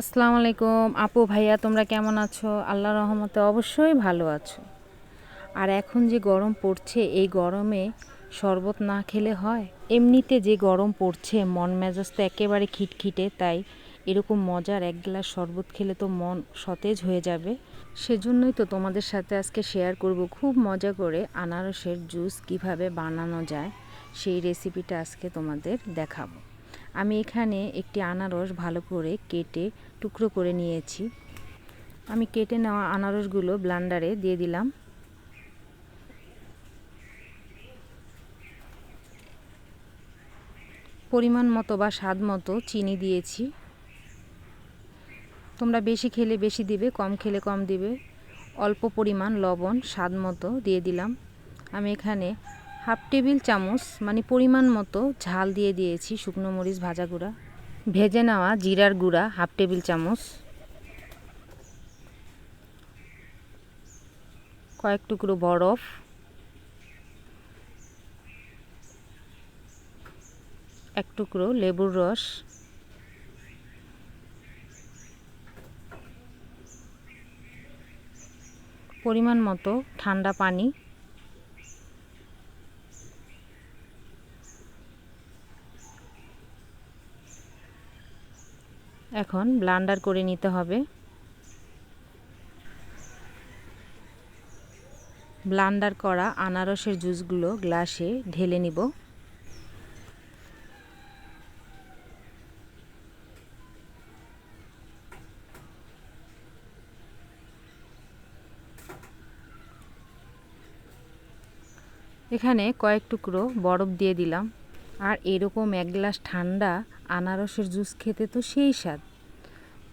আসসালামু আলাইকুম। আপু, ভাইয়া, তোমরা কেমন আছো? আল্লাহ রহমতে অবশ্যই ভালো আছো। আর এখন যে গরম পড়ছে, এই গরমে শরবত না খেলে হয়? এমনিতে যে গরম পড়ছে, মন মেজাজ তো একেবারে খিটখিটে, তাই এরকম মজার এক গ্লাস শরবত খেলে তো মন সতেজ হয়ে যাবে। সেজন্যই তো তোমাদের সাথে আজকে শেয়ার করব খুব মজা করে আনারসের জুস কীভাবে বানানো যায়, সেই রেসিপিটা আজকে তোমাদের দেখাবো। আমি এখানে একটি আনারস ভালো করে কেটে টুকরো করে নিয়েছি। আমি কেটে নেওয়া আনারসগুলো ব্লান্ডারে দিয়ে দিলাম। পরিমাণ মতো বা স্বাদ মতো চিনি দিয়েছি। তোমরা বেশি খেলে বেশি দিবে, কম খেলে কম দিবে। অল্প পরিমাণ লবণ স্বাদ মতো দিয়ে দিলাম। আমি এখানে হাফ টেবিল চামচ মানে পরিমাণ মতো ঝাল দিয়ে দিয়েছি শুকনো মরিচ ভাজা গুঁড়া। ভেজে নেওয়া জিরার গুঁড়া হাফ টেবিল চামচ। কয়েক টুকরো বরফ। এক টুকরো লেবুর রস। পরিমাণ মতো ঠান্ডা পানি। এখন ব্লান্ডার করে নিতে হবে। ব্লান্ডার করা আনারসের জুসগুলো গ্লাসে ঢেলে নিব। এখানে কয়েক টুকরো বরফ দিয়ে দিলাম। আর এরকম এক গ্লাস ঠান্ডা আনারসের জুস খেতে তো সেই স্বাদ।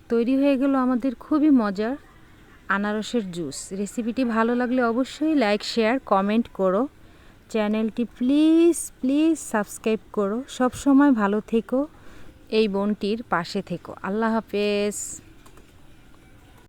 তৈরি হয়ে গেল আমাদের খুবই মজার আনারসের জুস। রেসিপিটি ভালো লাগলে অবশ্যই লাইক, শেয়ার, কমেন্ট করো। চ্যানেলটি প্লিজ প্লিজ সাবস্ক্রাইব করো। সব সময় ভালো থেকো। এই বোনটির পাশে থেকো। আল্লাহ হাফেজ।